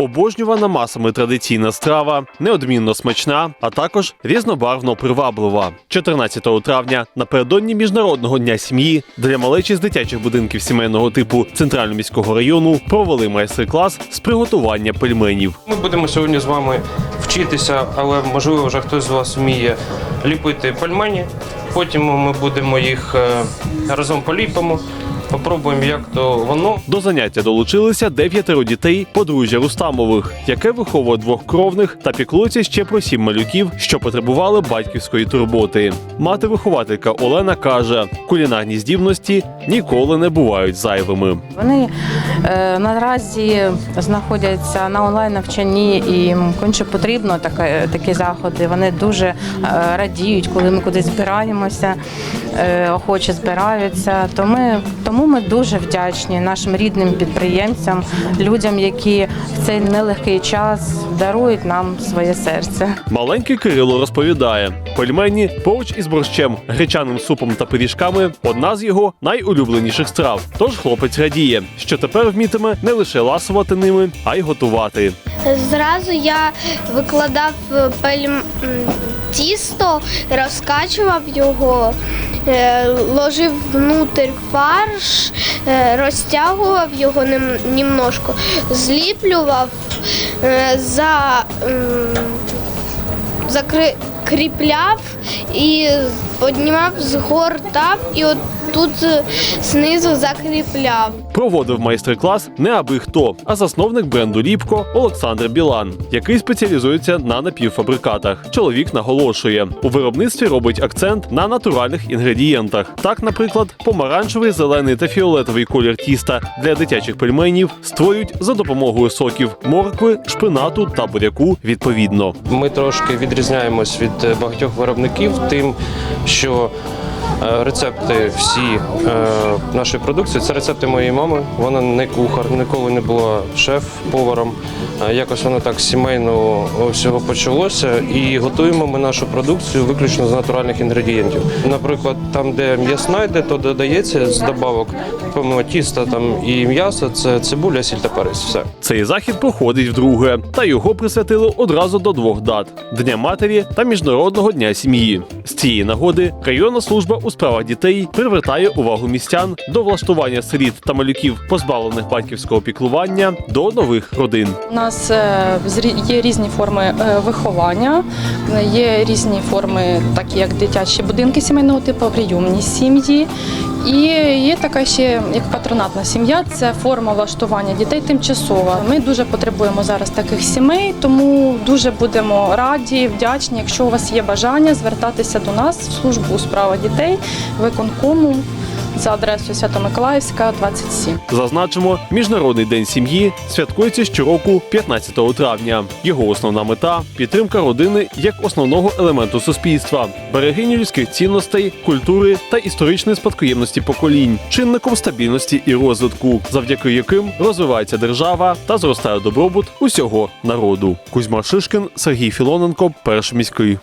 Обожнювана масами традиційна страва, неодмінно смачна, а також різнобарвно приваблива. 14 травня, напередодні міжнародного дня сім'ї, для малечі з дитячих будинків сімейного типу центрально-міського району провели майстер-клас з приготування пельменів. Ми будемо сьогодні з вами вчитися, але можливо вже хтось з вас вміє ліпити пельмені. Потім ми будемо їх е, разом поліпимо, попробуємо, як то воно. До заняття долучилися дев'ятеро дітей подружжя Рустамових, яке виховує двох кровних та піклується ще про сім малюків, що потребували батьківської турботи. Мати-вихователька Олена каже: кулінарні здібності ніколи не бувають зайвими. Вони е, наразі знаходяться на онлайн навчанні і їм конче потрібно таке, такі заходи. Вони дуже е, радіють, коли ми кудись збираємося, е, охоче збираються. То ми, тому ми дуже вдячні нашим рідним підприємцям, людям, які в цей нелегкий час дарують нам своє серце. Маленький Кирило розповідає: пельмені поруч із борщем, гречаним супом та пиріжками одна з його найулюбленіших страв. Тож хлопець радіє, що тепер вмітиме не лише ласувати ними, а й готувати. Зразу я викладав е, пельм... тісто, розкачував його, ложив внутрь фарш, е, розтягував його німножко, зліплював, е, за, закріпляв і піднімав, згортав і от тут знизу закріпляв. Проводив майстер-клас не аби хто, а засновник бренду Ліпко Олександр Білан, який спеціалізується на напівфабрикатах. Чоловік наголошує, у виробництві робить акцент на натуральних інгредієнтах. Так, наприклад, помаранчевий, зелений та фіолетовий колір тіста для дитячих пельменів створюють за допомогою соків моркви, шпинату та буряку відповідно. Ми трошки відрізняємось від е, багатьох виробників тим, що рецепти всі е, нашої продукції це рецепти моєї мами. Вона не кухар, ніколи не була шеф-поваром. Е, Якось воно так сімейно всього почалося. І готуємо ми нашу продукцію виключно з натуральних інгредієнтів. Наприклад, там, де м'ясна йде, то додається з добавок, помимо тіста там і м'яса, це цибуля, сіль та перець. Все. Цей захід проходить вдруге, та його присвятили одразу до двох дат: Дня матері та Міжнародного дня сім'ї. З цієї нагоди районна служба у справах дітей привертає увагу містян до влаштування сиріт та малюків, позбавлених батьківського піклування, до нових родин. У нас е, є різні форми е, виховання, е, є різні форми, такі як дитячі будинки сімейного типу, прийомні сім'ї. І є така ще як патронатна сім'я, це форма влаштування дітей тимчасова. Ми дуже потребуємо зараз таких сімей, тому дуже будемо раді, вдячні, якщо у вас є бажання звертатися до нас в службу у справах дітей, виконкому за адресою Свято-Миколаївська, 27. Зазначимо, міжнародний день сім'ї святкується щороку 15 травня. Його основна мета підтримка родини як основного елементу суспільства, берегині людських цінностей, культури та історичної спадкоємності поколінь, чинником стабільності і розвитку, завдяки яким розвивається держава та зростає добробут усього народу. Кузьма Шишкін, Сергій Філоненко, перший міський.